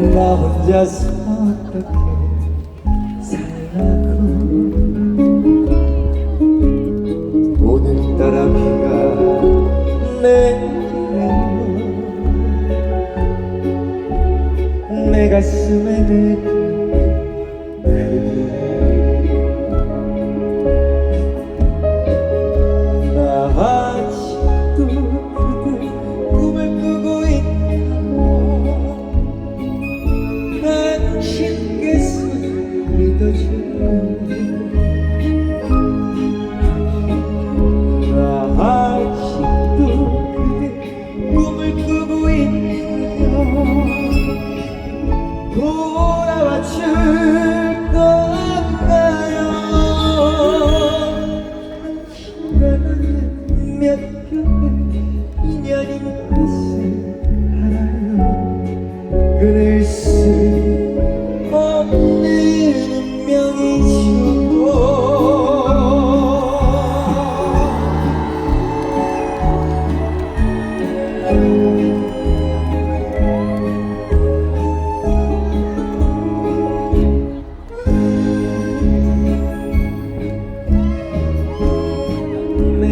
나 혼자서 어떻게 살라고? 오늘따라 비가 내리는 내 가슴에 내 당신께서 믿어주는 나 아직도 그대 꿈을 꾸고 있다고 돌아와 줄 건가요? 시간은 몇 편의 인연인 것을 알아요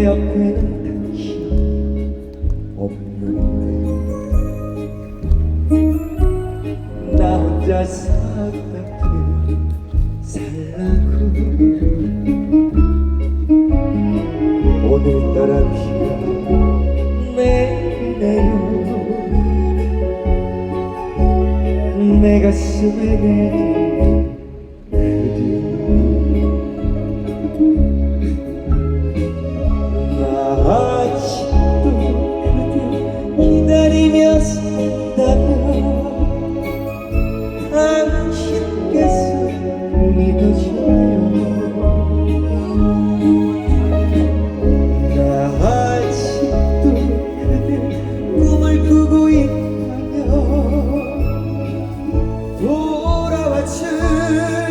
옆에는 당신 없는데 나 혼자서 어떻게 살라고 오늘따라 비가 내리네요 내 가슴에 내리는 오라와 주